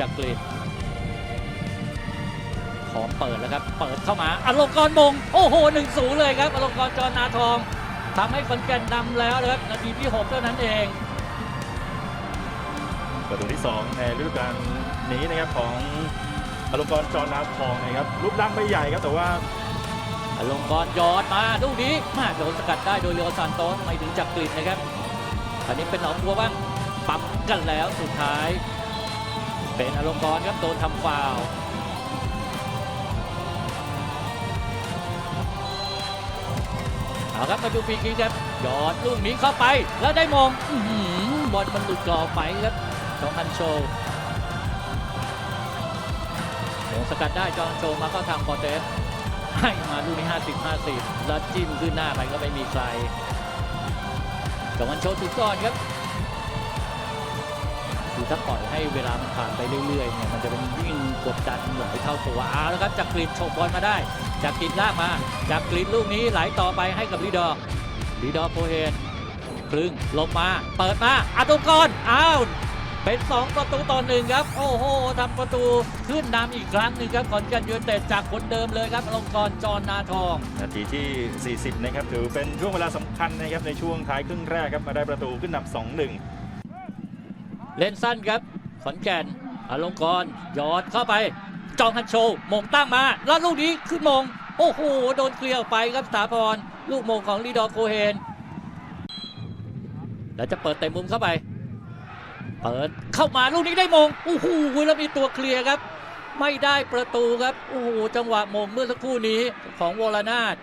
จักรีดขอเปิดแล้วครับ เปิดเข้ามาอลงกรณ์มง โอ้โหหนึ่งศูนย์เลยครับอลงกรณ์จอนาทองทำให้ขอนแก่นนำแล้วนะครับนาทีที่ 6 เท่านั้นเองประตูที่ 2 ในฤดูกาลนี้นะครับของอลงกรณ์จอนาทองนะครับรูปร่างไม่ใหญ่ครับแต่ว่าอลงกรณ์ยอดมาลูกนี้มาโดนสกัดได้โดยเรียวซานโตสไม่ถึงจักรีดนะครับอันนี้เป็นหนองบัวบ้างปั๊มกันแล้วสุดท้าย เป็นอลงกรณ์ครับโดนทำฟาว เอาครับมาดูฟรีคิกครับยอดลูกนี้เข้าไปแล้วได้มอื้อหือบอลมันหลุดกรอบไปครับจองฮันโชโดนสกัดได้จองฮันโชมาเข้าทางคอเตสให้มาลูกนี้50 50แล้วจิ้มขึ้นหน้าไปก็ไม่มีใครจองฮันโชถูกก่อนครับ คือถ้าปล่อยให้เวลามันผ่านไปเรื่อยๆเนี่ยมันจะเป็นวิ่งกดดันไหลเข้าตัวเอาแล้วครับจากกรีนโฉบบอลมาได้ จากกรีนลากมา จากกรีนลูกนี้ไหลต่อไปให้กับลีดอลีดอโพเฮนครึ่งลงมาเปิดมาอาตุกรอ้าวเป็น 2 ประตูต่อหนึ่งครับ โอ้โหทำประตูขึ้นนำอีกครั้งหนึ่งครับขอนแก่นยูไนเต็ดจากคนเดิมเลยครับอลงกรณ์จอนาทอง นาทีที่ 40 นะครับ ถือเป็นช่วงเวลาสำคัญนะครับ ในช่วงท้ายครึ่งแรกครับ มาได้ประตูขึ้นนำ2-1 เล่นสั้นครับ ขอนแก่นอลงกรยอดเข้าไป จองฮันโชมงตั้งมา แล้วลูกนี้ขึ้นมง โอ้โห โดนเคลียร์ไปครับสถาพร ลูกมงของลีดอโคเฮน แล้วจะเปิดเตะมุมเข้าไป เปิดเข้ามาลูกนี้ได้มง โอ้โห แล้วมีตัวเคลียร์ครับ ไม่ได้ประตูครับ โอ้โห จังหวะมงเมื่อสักครู่นี้ของวรนาถ